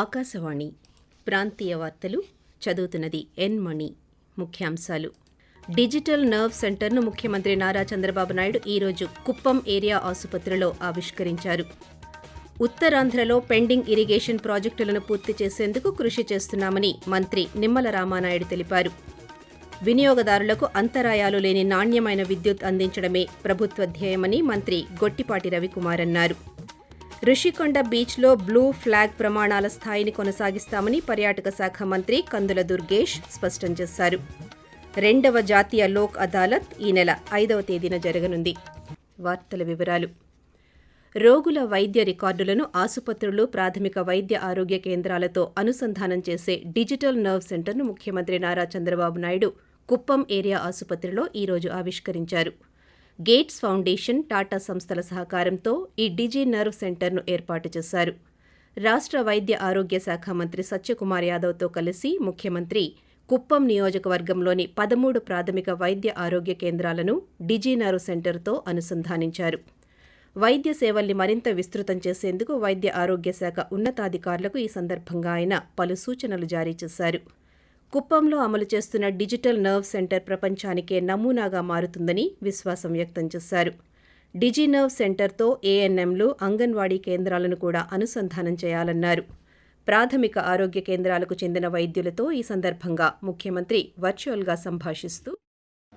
ఆకాశవాణి ప్రాంతీయ వార్తలు చదువుతున్నది ఎన్ మణి. ముఖ్యాంశాలు. డిజిటల్ నర్వ్ సెంటర్ను ముఖ్యమంత్రి నారా చంద్రబాబు నాయుడు ఈరోజు కుప్పం ఏరియా ఆసుపత్రిలో ఆవిష్కరించారు. ఉత్తరాంధ్రలో పెండింగ్ ఇరిగేషన్ ప్రాజెక్టులను పూర్తి చేసేందుకు కృషి చేస్తున్నామని మంత్రి నిమ్మల రామానాయుడు తెలిపారు. వినియోగదారులకు అంతరాయాలు లేని నాణ్యమైన విద్యుత్ అందించడమే ప్రభుత్వ ధ్యేయమని మంత్రి గొట్టిపాటి రవికుమార్ అన్నారు. రుషికొండ బీచ్లో బ్లూ ఫ్లాగ్ ప్రమాణాల స్థాయిని కొనసాగిస్తామని పర్యాటక శాఖ మంత్రి కందుల దుర్గేష్ స్పష్టం చేశారు. రెండవ జాతీయ లోక్ అదాలత్ ఈ నెల ఐదవ తేదీన జరగనుంది. వార్తల వివరాలు. రోగుల వైద్య రికార్డులను ఆసుపత్రులు ప్రాథమిక వైద్య ఆరోగ్య కేంద్రాలతో అనుసంధానం చేసే డిజిటల్ నర్వ్ సెంటర్ను ముఖ్యమంత్రి నారా చంద్రబాబు నాయుడు కుప్పం ఏరియా ఆసుపత్రిలో ఈరోజు ఆవిష్కరించారు. గేట్స్ ఫౌండేషన్ టాటా సంస్థల సహకారంతో ఈ డిజి నర్వ్ సెంటర్ను ఏర్పాటు చేశారు. రాష్ట్ర వైద్య ఆరోగ్య శాఖ మంత్రి సత్యకుమార్ యాదవ్తో కలిసి ముఖ్యమంత్రి కుప్పం నియోజకవర్గంలోని పదమూడు ప్రాథమిక వైద్య ఆరోగ్య కేంద్రాలను డిజి నర్వ్ సెంటర్తో అనుసంధానించారు. వైద్య సేవల్ని మరింత విస్తృతం చేసేందుకు వైద్య ఆరోగ్య శాఖ ఉన్నతాధికారులకు ఈ సందర్భంగా ఆయన పలు సూచనలు జారీ చేశారు. కుప్పంలో అమలు చేస్తున్న డిజిటల్ నర్వ్ సెంటర్ ప్రపంచానికే నమూనాగా మారుతుందని విశ్వాసం వ్యక్తం చేశారు. డిజి నర్వ్ సెంటర్తో ఏఎన్ఎంలు అంగన్వాడీ కేంద్రాలను కూడా అనుసంధానం చేయాలన్నారు. ప్రాథమిక ఆరోగ్య కేంద్రాలకు చెందిన వైద్యులతో ఈ సందర్భంగా ముఖ్యమంత్రి వర్చువల్గా సంభాషిస్తూ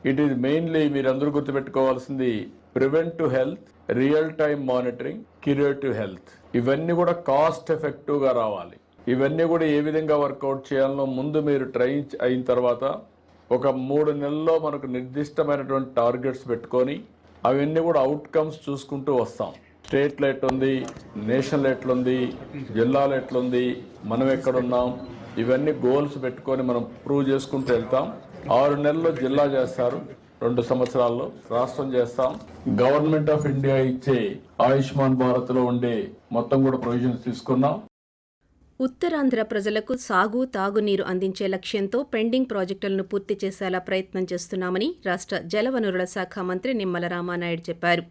ఇట్ ఈస్ మెయిన్లీ మీరందరూ గుర్తుపెట్టుకోవాల్సింది preventive health real time monitoring curative health. ఇవన్నీ కూడా కాస్ట్ ఎఫెక్టివ్గా రావాలి. ఇవన్నీ కూడా ఏ విధంగా వర్కౌట్ చేయాలనో ముందు మీరు ట్రై అయిన తర్వాత ఒక మూడు నెలల్లో మనకు నిర్దిష్టమైనటువంటి టార్గెట్స్ పెట్టుకొని అవన్నీ కూడా అవుట్కమ్స్ చూసుకుంటూ వస్తాం. స్టేట్లో ఎట్లుంది నేషనల్ ఎట్లుంది జిల్లాలో ఎట్లుంది మనం ఎక్కడున్నాం ఇవన్నీ గోల్స్ పెట్టుకొని మనం ప్రూవ్ చేసుకుంటూ వెళ్తాం. ఆరు నెలల్లో జిల్లా చేస్తారు రెండు సంవత్సరాల్లో రాష్ట్రం చేస్తాం. గవర్నమెంట్ ఆఫ్ ఇండియా ఇచ్చే ఆయుష్మాన్ భారత్లో ఉండే మొత్తం కూడా ప్రొవిజన్స్ తీసుకున్నాం. ఉత్తరాంధ్ర ప్రజలకు సాగు తాగునీరు అందించే లక్ష్యంతో పెండింగ్ ప్రాజెక్టులను పూర్తి చేసేలా ప్రయత్నం చేస్తున్నామని రాష్ట్ర జలవనరుల శాఖ మంత్రి నిమ్మల రామానాయుడు చెప్పారు.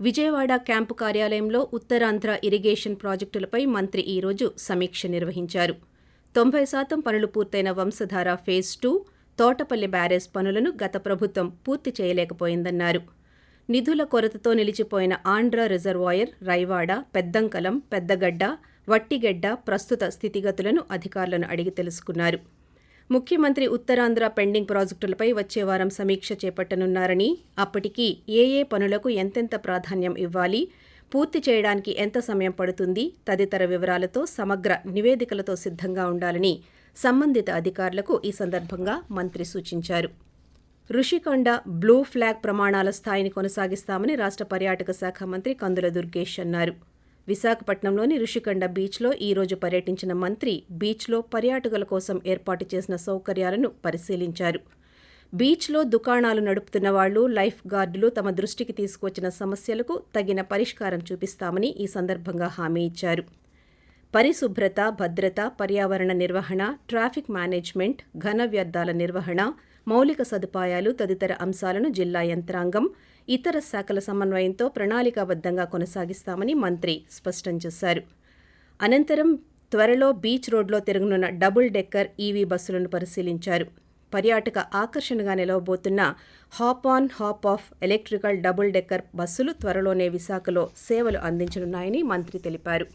విజయవాడ క్యాంపు కార్యాలయంలో ఉత్తరాంధ్ర ఇరిగేషన్ ప్రాజెక్టులపై మంత్రి ఈరోజు సమీక్ష నిర్వహించారు. తొంభై శాతం పనులు పూర్తయిన Vamsadhara phase two Thotapalli barrage పనులను గత ప్రభుత్వం పూర్తి చేయలేకపోయిందన్నారు. నిధుల కొరతతో నిలిచిపోయిన ఆంధ్ర రిజర్వాయర్ రైవాడ పెద్దంకలం పెద్దగడ్డ వట్టిగెడ్డ ప్రస్తుత స్థితిగతులను అధికారులను అడిగి తెలుసుకున్నారు. ముఖ్యమంత్రి ఉత్తరాంధ్ర పెండింగ్ ప్రాజెక్టులపై వచ్చే వారం సమీక్ష చేపట్టనున్నారని అప్పటికి ఏ ఏ పనులకు ఎంతెంత ప్రాధాన్యం ఇవ్వాలి పూర్తి చేయడానికి ఎంత సమయం పడుతుంది తదితర వివరాలతో సమగ్ర నివేదికలతో సిద్ధంగా ఉండాలని సంబంధిత అధికారులకు ఈ సందర్భంగా మంత్రి సూచించారు. రుషికొండ బ్లూ ఫ్లాగ్ ప్రమాణాల స్థాయిని కొనసాగిస్తామని రాష్ట్ర పర్యాటక శాఖ మంత్రి కందుల దుర్గేష్ అన్నారు. విశాఖపట్నంలోని రుషికండ బీచ్లో ఈ రోజు పర్యటించిన మంత్రి బీచ్లో పర్యాటకుల కోసం ఏర్పాటు చేసిన సౌకర్యాలను పరిశీలించారు. బీచ్లో దుకాణాలు నడుపుతున్న వాళ్ళు లైఫ్ గార్డులు తమ దృష్టికి తీసుకొచ్చిన సమస్యలకు తగిన పరిష్కారం చూపిస్తామని ఈ సందర్భంగా హామీ ఇచ్చారు. పరిశుభ్రత భద్రత పర్యావరణ నిర్వహణ ట్రాఫిక్ మేనేజ్మెంట్ ఘన వ్యర్థాల నిర్వహణ మౌలిక సదుపాయాలు తదితర అంశాలను జిల్లా యంత్రాంగం ఇతర శాఖల సమన్వయంతో ప్రణాళికాబద్ధంగా కొనసాగిస్తామని మంత్రి స్పష్టం చేశారు. అనంతరం త్వరలో బీచ్ రోడ్లో తిరగనున్న డబుల్ డెక్కర్ ఈవీ బస్సులను పరిశీలించారు. పర్యాటక ఆకర్షణగా నిలవబోతున్న hop on hop off electrical double decker బస్సులు త్వరలోనే విశాఖలో సేవలు అందించనున్నాయని మంత్రి తెలిపారు.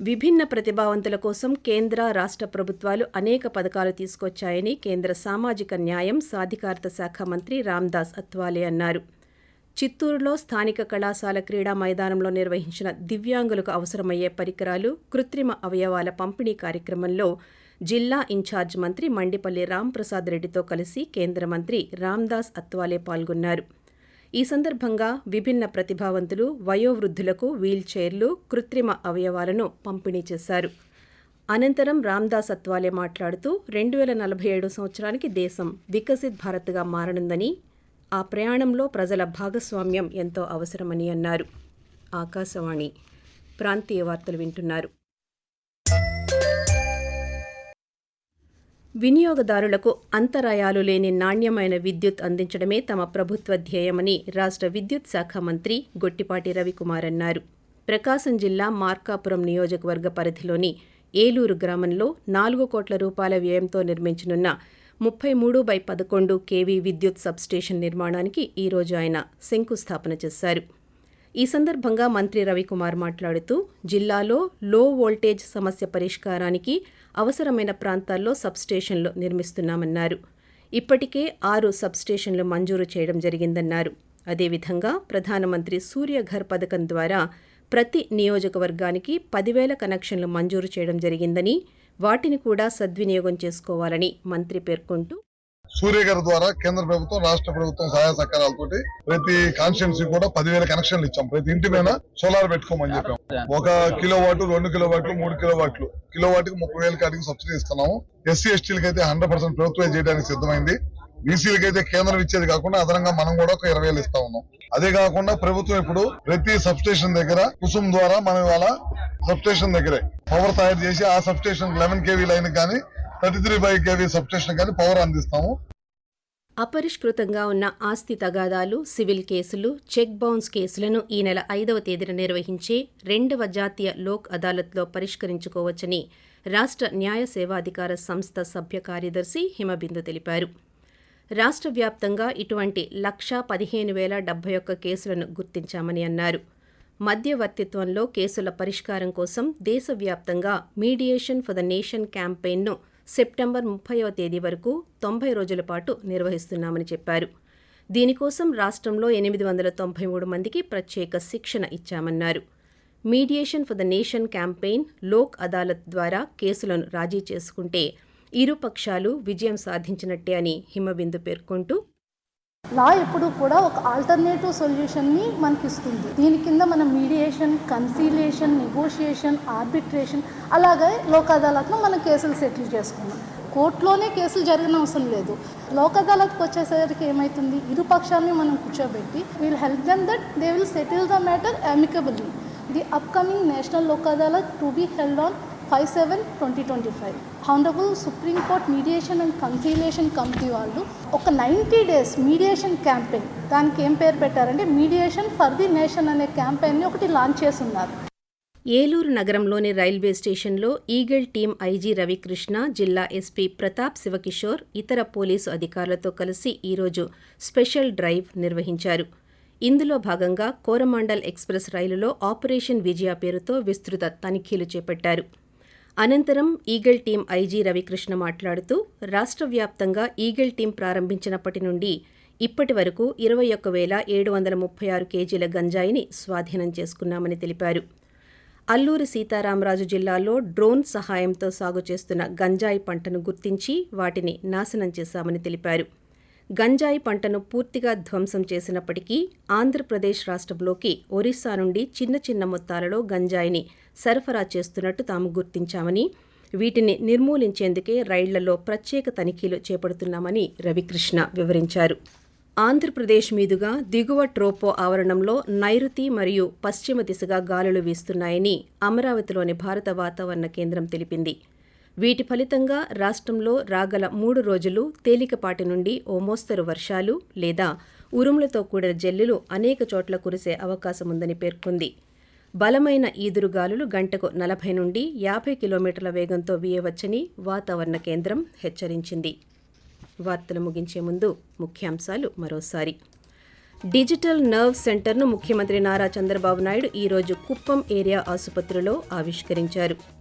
విభిన్న ప్రతిభావంతుల కోసం కేంద్ర రాష్ట్ర ప్రభుత్వాలు అనేక పథకాలు తీసుకొచ్చాయని కేంద్ర సామాజిక న్యాయం సాధికారత శాఖ మంత్రి రామ్దాస్ అత్వాలే అన్నారు. చిత్తూరులో స్థానిక కళాశాల క్రీడా మైదానంలో నిర్వహించిన దివ్యాంగులకు అవసరమయ్యే పరికరాలు కృత్రిమ అవయవాల పంపిణీ కార్యక్రమంలో జిల్లా ఇన్ఛార్జ్ మంత్రి మండిపల్లి రాంప్రసాద్ రెడ్డితో కలిసి కేంద్ర మంత్రి రామ్దాస్ అత్వాలే పాల్గొన్నారు. ఈ సందర్భంగా విభిన్న ప్రతిభావంతులు వయోవృద్ధులకు వీల్ చైర్లు కృత్రిమ అవయవాలను పంపిణీ చేశారు. అనంతరం రామ్దాస్ అత్వాలే మాట్లాడుతూ రెండు వేల నలభై ఏడు సంవత్సరానికి దేశం వికసిత్ భారత్గా మారనుందని ఆ ప్రయాణంలో ప్రజల భాగస్వామ్యం ఎంతో అవసరమని అన్నారు. ఆకాశవాణి ప్రాంతీయ వార్తలు వింటున్నారు. వినియోగదారులకు అంతరాయాలు లేని నాణ్యమైన విద్యుత్ అందించడమే తమ ప్రభుత్వ ధ్యేయమని రాష్ట్ర విద్యుత్ శాఖ మంత్రి గొట్టిపాటి రవికుమార్ అన్నారు. ప్రకాశం జిల్లా మార్కాపురం నియోజకవర్గ పరిధిలోని ఏలూరు గ్రామంలో నాలుగు కోట్ల రూపాయల వ్యయంతో నిర్మించనున్న ముప్పై మూడు బై పదకొండు కేవీ విద్యుత్ సబ్స్టేషన్ నిర్మాణానికి ఈరోజు ఆయన శంకుస్థాపన చేశారు. ఈ సందర్భంగా మంత్రి రవికుమార్ మాట్లాడుతూ జిల్లాలో లో వోల్టేజ్ సమస్య పరిష్కారానికి అవసరమైన ప్రాంతాల్లో సబ్స్టేషన్లు నిర్మిస్తున్నామన్నారు. ఇప్పటికే ఆరు సబ్స్టేషన్లు మంజూరు చేయడం జరిగిందన్నారు. అదేవిధంగా ప్రధానమంత్రి సూర్యఘర్ పథకం ద్వారా ప్రతి నియోజకవర్గానికి పదివేల కనెక్షన్లు మంజూరు చేయడం జరిగిందని వాటిని కూడా సద్వినియోగం చేసుకోవాలని మంత్రి పేర్కొంటూ సూర్య గారి ద్వారా కేంద్ర ప్రభుత్వం రాష్ట్ర ప్రభుత్వం సహాయ సహకారాలతోటి ప్రతి కాన్స్టిట్యున్సీ కూడా పదివేల కనెక్షన్లు ఇచ్చాం. ప్రతి ఇంటి మీద సోలార్ పెట్టుకోమని చెప్పాం. ఒక కిలో వాటు రెండు కిలో వాట్లు మూడు కిలో వాట్లు కిలో వాటికి ముప్పై వేల కాటికి సబ్సిడీ ఇస్తున్నాము. ఎస్సీ ఎస్టీలకి అయితే హండ్రెడ్ పర్సెంట్ ప్రభుత్వం చేయడానికి సిద్ధమైంది. బీసీలకి అయితే కేంద్రం ఇచ్చేది కాకుండా అదనంగా మనం కూడా ఒక ఇరవై వేలు ఇస్తా ఉన్నాం. అదే కాకుండా ప్రభుత్వం ఇప్పుడు ప్రతి సబ్ స్టేషన్ దగ్గర కుసుమ్ ద్వారా మనం ఇవాళ సబ్ స్టేషన్ దగ్గరే పవర్ తయారు చేసి ఆ substation eleven KV line కానీ thirty three by KV substation కానీ పవర్ అందిస్తాము. అపరిష్కృతంగా ఉన్న ఆస్తి తగాదాలు సివిల్ కేసులు చెక్ బౌన్స్ కేసులను ఈ నెల ఐదవ తేదీన నిర్వహించే రెండవ జాతీయ లోక్ అదాలత్లో పరిష్కరించుకోవచ్చని రాష్ట్ర న్యాయ సేవాధికార సంస్థ సభ్య కార్యదర్శి హిమబిందు తెలిపారు. రాష్ట్ర వ్యాప్తంగా ఇటువంటి లక్షా పదిహేను వేల డెబ్బై ఒక్క కేసులను గుర్తించామని అన్నారు. మధ్యవర్తిత్వంలో కేసుల పరిష్కారం కోసం దేశవ్యాప్తంగా మీడియేషన్ ఫర్ ద నేషన్ క్యాంపెయిన్ను సెప్టెంబర్ ముప్పైవ తేదీ వరకు తొంభై రోజుల పాటు నిర్వహిస్తున్నామని చెప్పారు. దీనికోసం రాష్ట్రంలో ఎనిమిది వందల తొంభై మూడు మందికి ప్రత్యేక శిక్షణ ఇచ్చామన్నారు. Mediation for the nation campaign Lok Adalat ద్వారా కేసులను రాజీ చేసుకుంటే ఇరు పక్షాలు విజయం సాధించినట్టే అని హిమబిందు పేర్కొంటూ లా ఎప్పుడు కూడా ఒక ఆల్టర్నేటివ్ సొల్యూషన్ని మనకి ఇస్తుంది దీని కింద మనం మీడియేషన్ కన్సీలియేషన్ నెగోషియేషన్ ఆర్బిట్రేషన్ అలాగే లోక్ అదాలత్లో మనం కేసులు సెటిల్ చేసుకున్నాం. కోర్టులోనే కేసులు జరిగిన అవసరం లేదు. లోక్ అదాలత్కి వచ్చేసరికి ఏమవుతుంది ఇరు పక్షాలని మనం కూర్చోబెట్టి will help them that they will settle the matter amicably the upcoming national Lok Adalat to be held on five seven twenty twenty five. Honourable supreme court mediation and conciliation committee వాళ్ళు ఒక ninety days mediation campaign దానికి ఏం పేరు పెట్టారంటే mediation for the nation అనే campaign ఒకటి launch చేసి ఉన్నారు ఏలూరు నగరంలోని రైల్వే స్టేషన్లో ఈగల్ టీం ఐజీ రవికృష్ణ జిల్లా ఎస్పీ ప్రతాప్ శివకిషోర్ ఇతర పోలీసు అధికారులతో కలిసి ఈరోజు స్పెషల్ డ్రైవ్ నిర్వహించారు. ఇందులో భాగంగా కోరమాండల్ ఎక్స్ప్రెస్ రైలులో ఆపరేషన్ విజయ పేరుతో విస్తృత తనిఖీలు చేపట్టారు. అనంతరం ఈగల్ టీం ఐజీ రవికృష్ణ మాట్లాడుతూ రాష్ట్ర వ్యాప్తంగా ఈగల్ టీం ప్రారంభించినప్పటి నుండి ఇప్పటి వరకు ఇరవై ఒక్క వేల ఏడు వందల ముప్పై ఆరు కేజీల గంజాయిని స్వాధీనం చేసుకున్నామని తెలిపారు. అల్లూరి సీతారామరాజు జిల్లాలో డ్రోన్ సహాయంతో సాగు చేస్తున్న గంజాయి పంటను గుర్తించి వాటిని నాశనం చేశామని తెలిపారు. గంజాయి పంటను పూర్తిగా ధ్వంసం చేసినప్పటికీ ఆంధ్రప్రదేశ్ రాష్ట్రంలోకి ఒరిస్సా నుండి చిన్న చిన్న మొత్తాలలో గంజాయిని సరఫరా చేస్తున్నట్టు తాము గుర్తించామని వీటిని నిర్మూలించేందుకే రైళ్ళలో ప్రత్యేక తనిఖీలు చేపడుతున్నామని రవికృష్ణ వివరించారు. ఆంధ్రప్రదేశ్ మీదుగా దిగువ ట్రోపో ఆవరణంలో నైరుతి మరియు పశ్చిమ దిశగా గాలులు వీస్తున్నాయని అమరావతిలోని భారత వాతావరణ కేంద్రం తెలిపింది. వీటి ఫలితంగా రాష్ట్రంలో రాగల మూడు రోజులు తేలికపాటి నుండి ఓ మోస్తరు వర్షాలు లేదా ఉరుములతో కూడిన జల్లులు అనేక చోట్ల కురిసే అవకాశముందని పేర్కొంది. బలమైన ఈదురుగాలులు గంటకు నలభై నుండి యాభై కిలోమీటర్ల వేగంతో వీయవచ్చని వాతావరణ కేంద్రం హెచ్చరించింది. వార్తలు ముగించే ముందు ముఖ్యాంశాలు మరోసారి. డిజిటల్ నర్వ్ సెంటర్ను ముఖ్యమంత్రి నారా చంద్రబాబు నాయుడు ఈరోజు కుప్పం ఏరియా ఆసుపత్రిలో ఆవిష్కరించారు.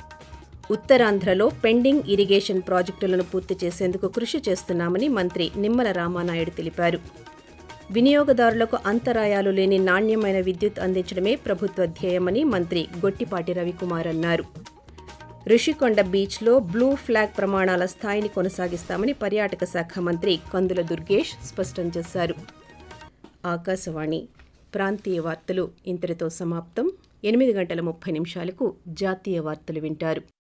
ఉత్తరాంధ్రలో పెండింగ్ ఇరిగేషన్ ప్రాజెక్టులను పూర్తి చేసేందుకు కృషి చేస్తున్నామని మంత్రి నిమ్మల రామానాయుడు తెలిపారు. వినియోగదారులకు అంతరాయాలు లేని నాణ్యమైన విద్యుత్ అందించడమే ప్రభుత్వ ధ్యేయమని మంత్రి గొట్టిపాటి రవికుమార్ అన్నారు. రుషికొండ బీచ్లో బ్లూ ఫ్లాగ్ ప్రమాణాల స్థాయిని కొనసాగిస్తామని పర్యాటక శాఖ మంత్రి కందుల దుర్గేష్ స్పష్టం చేశారు. ఆకాశవాణి ప్రాంతీయ వార్తలు ఇంతటితో సమాప్తం. ఎనిమిది గంటల ముప్పై నిమిషాలకు జాతీయ వార్తలు వింటారు.